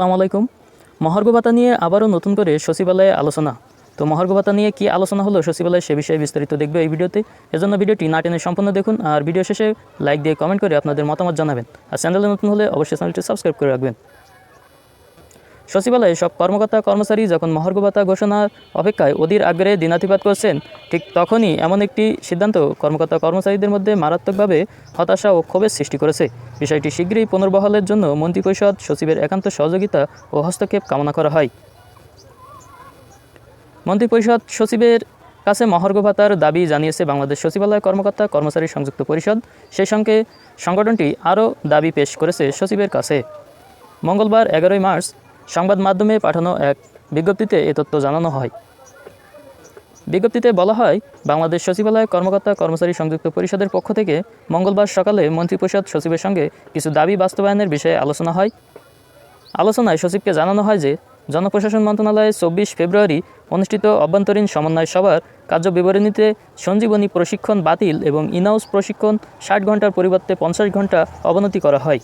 আসসালামু আলাইকুম। মহার্ঘ ভাতা নিয়ে আবারও নতুন করে সচিবালয়ে আলোচনা। তো মহার্ঘ ভাতা নিয়ে কি আলোচনা হলো সচিবালয়ে সে বিষয়ে বিস্তারিত দেখবে এই ভিডিওতে। এজন্য ভিডিওটি না টেনে সম্পূর্ণ দেখুন আর ভিডিও শেষে লাইক দিয়ে কমেন্ট করে আপনাদের মতামত জানাবেন। আর চ্যানেলে নতুন হলে অবশ্যই চ্যানেলটি সাবস্ক্রাইব করে রাখবেন। সচিবালয়ে সব কর্মকর্তা কর্মচারী যখন মহার্ঘ ভাতা ঘোষণার অপেক্ষায় অধীর আগ্রহে দিনাতিপাত করছেন, ঠিক তখনই এমন একটি সিদ্ধান্ত কর্মকর্তা কর্মচারীদের মধ্যে মারাত্মকভাবে হতাশা ও ক্ষোভের সৃষ্টি করেছে। বিষয়টি শীঘ্রই পুনর্বহালের জন্য মন্ত্রিপরিষদ, সচিবের একান্ত সহযোগিতা ও হস্তক্ষেপ কামনা করা হয়। মন্ত্রিপরিষদ, সচিবের কাছে মহার্ঘ ভাতার দাবি জানিয়েছে বাংলাদেশ সচিবালয় কর্মকর্তা কর্মচারী সংযুক্ত পরিষদ। সেই সঙ্গে সংগঠনটি আরও দাবি পেশ করেছে সচিবের কাছে। মঙ্গলবার এগারোই মার্চ সংবাদ মাধ্যমে পাঠানো এক বিজ্ঞপ্তিতে এ তথ্য জানানো হয়। বিজ্ঞপ্তিতে বলা হয়, বাংলাদেশ সচিবালয় কর্মকর্তা কর্মচারী সংযুক্ত পরিষদের পক্ষ থেকে মঙ্গলবার সকালে মন্ত্রিপরিষদ সচিবের সঙ্গে কিছু দাবি বাস্তবায়নের বিষয়ে আলোচনা হয়। আলোচনায় সচিবকে জানানো হয় যে, জনপ্রশাসন মন্ত্রণালয়ে চব্বিশ ফেব্রুয়ারি অনুষ্ঠিত অভ্যন্তরীণ সমন্বয় সভার কার্যবিবরণীতে সঞ্জীবনী প্রশিক্ষণ বাতিল এবং ইনাউস প্রশিক্ষণ ষাট ঘণ্টার পরিবর্তে পঞ্চাশ ঘণ্টা অবনতি করা হয়।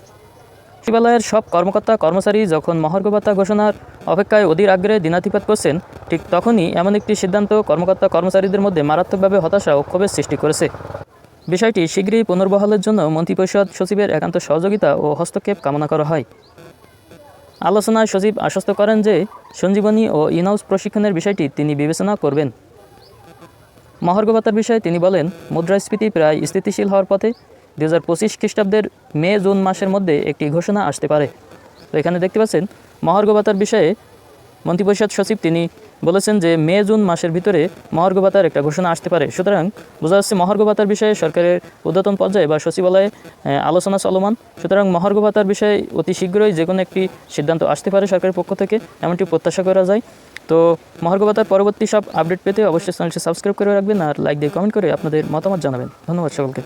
সচিবালয়ের সব কর্মকর্তা কর্মচারী যখন মহার্ঘ ভাতা ঘোষণার অপেক্ষায় অধীর আগ্রহে দিনাতিপাত করছেন, ঠিক তখনই এমন একটি সিদ্ধান্ত কর্মকর্তা কর্মচারীদের মধ্যে মারাত্মকভাবে হতাশা ও ক্ষোভের সৃষ্টি করেছে। বিষয়টি শীঘ্রই পুনর্বহালের জন্য মন্ত্রিপরিষদ সচিবের একান্ত সহযোগিতা ও হস্তক্ষেপ কামনা করা হয়। আলোচনায় সচিব আশ্বস্ত করেন যে, সঞ্জীবনী ও ইনহাউস প্রশিক্ষণের বিষয়টি তিনি বিবেচনা করবেন। মহার্ঘ ভাতার বিষয়ে তিনি বলেন, মুদ্রাস্ফীতি প্রায় স্থিতিশীল হওয়ার পথে দু হাজার পঁচিশ খ্রিস্টাব্দের মে, জুন মাসের মধ্যে একটি ঘোষণা আসতে পারে। তো এখানে দেখতে পাচ্ছেন মহার্ঘ ভাতার বিষয়ে মন্ত্রিপরিষদ সচিব তিনি বলেছেন যে মে, জুন মাসের ভিতরে মহার্ঘ ভাতার একটা ঘোষণা আসতে পারে। সুতরাং বোঝা যাচ্ছে মহার্ঘ ভাতার বিষয়ে সরকারের ঊর্ধ্বতন পর্যায়ে বা সচিবালয়ে আলোচনা চলমান। সুতরাং মহার্ঘ ভাতার বিষয়ে অতি শীঘ্রই যে কোনো একটি সিদ্ধান্ত আসতে পারে সরকারের পক্ষ থেকে, এমনটি প্রত্যাশা করা যায়। তো মহার্ঘ ভাতার পরবর্তী সব আপডেট পেতে অবশ্যই চ্যানেলটি সাবস্ক্রাইব করে রাখবেন আর লাইক দিয়ে কমেন্ট করে আপনাদের মতামত জানাবেন। ধন্যবাদ সকলকে।